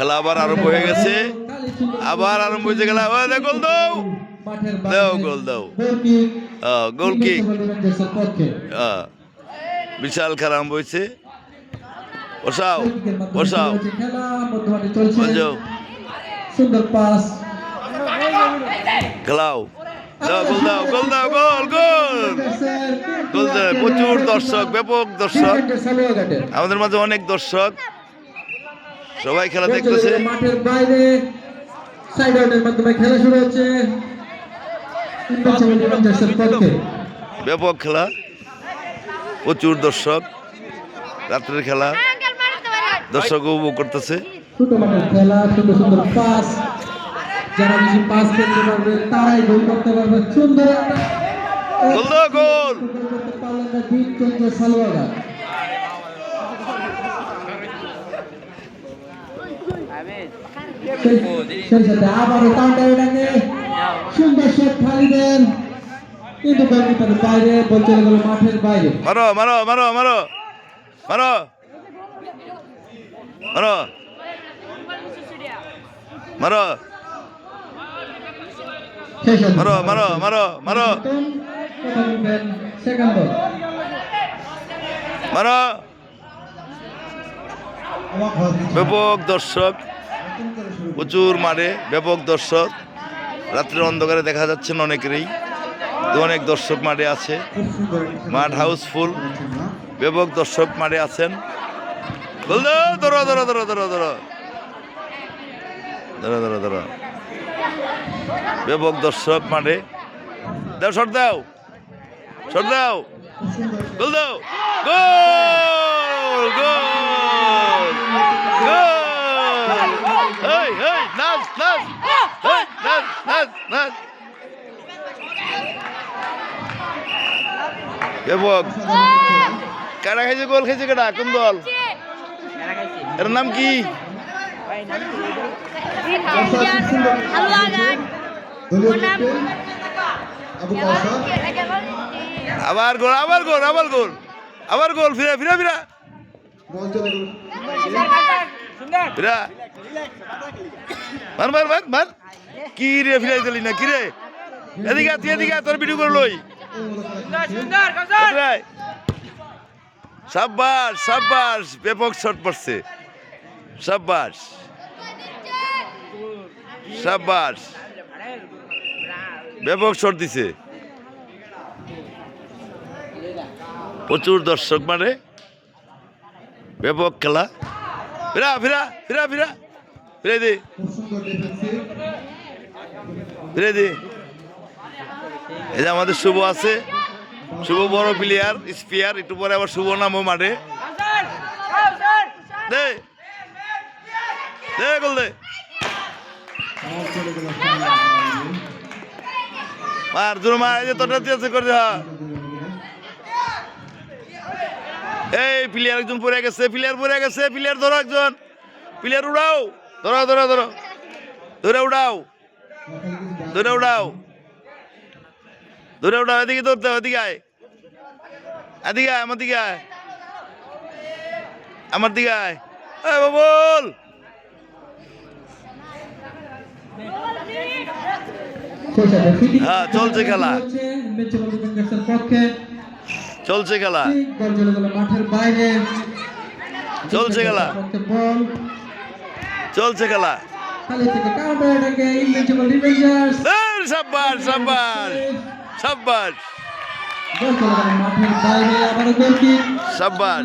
খেলা আবার আরম্ভ হয়ে গেছে। আবার আরম্ভ হয়েছে খেলা। গোল দাও। দাও, গোল দাও। গোল কিক। বিশাল খেলা আরম্ভ হয়েছে। বসাও বসাও। পাস খেলাও। দাও গোল দাও গোল দাও গোল গোল। গোল প্রচুর দর্শক ব্যাপক দর্শক। আমাদের মাঝে অনেক দর্শক। সবাই খেলা দেখতেছে। মাঠের বাইরে। সাইড আউটের মাধ্যমে খেলা শুরু হচ্ছে। ব্যাপক খেলা। প্রচুর দর্শক। রাত্রের খেলা। দর্শক উপভোগ করতেছে। ছোট মাঠের খেলা সুন্দর সুন্দর পাস যারা বেশি পাস করতে পারবে তারাই গোল করতে পারবে। সুন্দর গোল গোল। গোল করতে পারলেন না দীপচন্দ্র সেই- সাথে আবারও কাউন্টার এটাকে সুন্দর শট খালিদের কিন্তু গোলকিপারের বাইরে বল গেল মাঠের বাইরে মারো মারো মারো। মারো। মারো। মারো। মারো মারো মারো মারো। মারো। মারো দর্শক। প্রচুর মারে, ব্যাপক দর্শক। রাত্রের অন্ধকারে দেখা যাচ্ছেন অনেকেরই। অনেক দর্শক মাঠে আছে। মাঠ হাউসফুল। ব্যাপক দর্শক মাঠে আছেন। ধরো ধরো ধরো ধরো ধরো। ধরো ধরো ধরো। ব্যাপক দর্শক মাঠে। দাও, শট দাও। শট দাও। দাও নাচ নাচ কারা খাইছে গোল খাইছে কারা কোন দল? এর নাম কি? আবার গোল আবার গোল আবার গোল। আবার গোল ফিরা ফিরা ফিরা। ফিরা মার মার মার মার কি রে ফিরাই দিলি না কি রে? এদিকে তুই এদিকে তোর ভিডিও করে লই। সাব্বাস সাব্বাস ব্যাপক শট পড়ছে। সাব্বাস। সাব্বাস। ব্যাপক শট দিছে। প্রচুর দর্শক মানে। ব্যাপক খেলা। ফিরা ফিরা ফিরা ফিরা। ফিরে দে। ফিরে দে। এই আমাদের শুভ আছে। শুভ বড় প্লেয়ার স্পিয়ার একটু পরে আবার শুভ নামও মাঠে। দে। দে গোল দে। মার জোর মার এই যে তোটা দিয়েছে করে হ্যাঁ। এই প্লেয়ার একজন পড়ে গেছে প্লেয়ার পড়ে গেছে প্লেয়ার ধরো একজন। প্লেয়ার উড়াও। ধরো ধরো ধরো। ধরে উড়াও। ধরে উড়াও। ধরে উড়াও এদিকে ধরতে হবে, এদিকে আয়। এদিকে আয় আমার দিকে আয়। আমার দিকে আয়। সাথে হ্যাঁ, চলছে খেলা। পক্ষে চলছে খেলা। মাঠের খেলা। চলছে খেলা। চলছে খেলা সাব্বাস।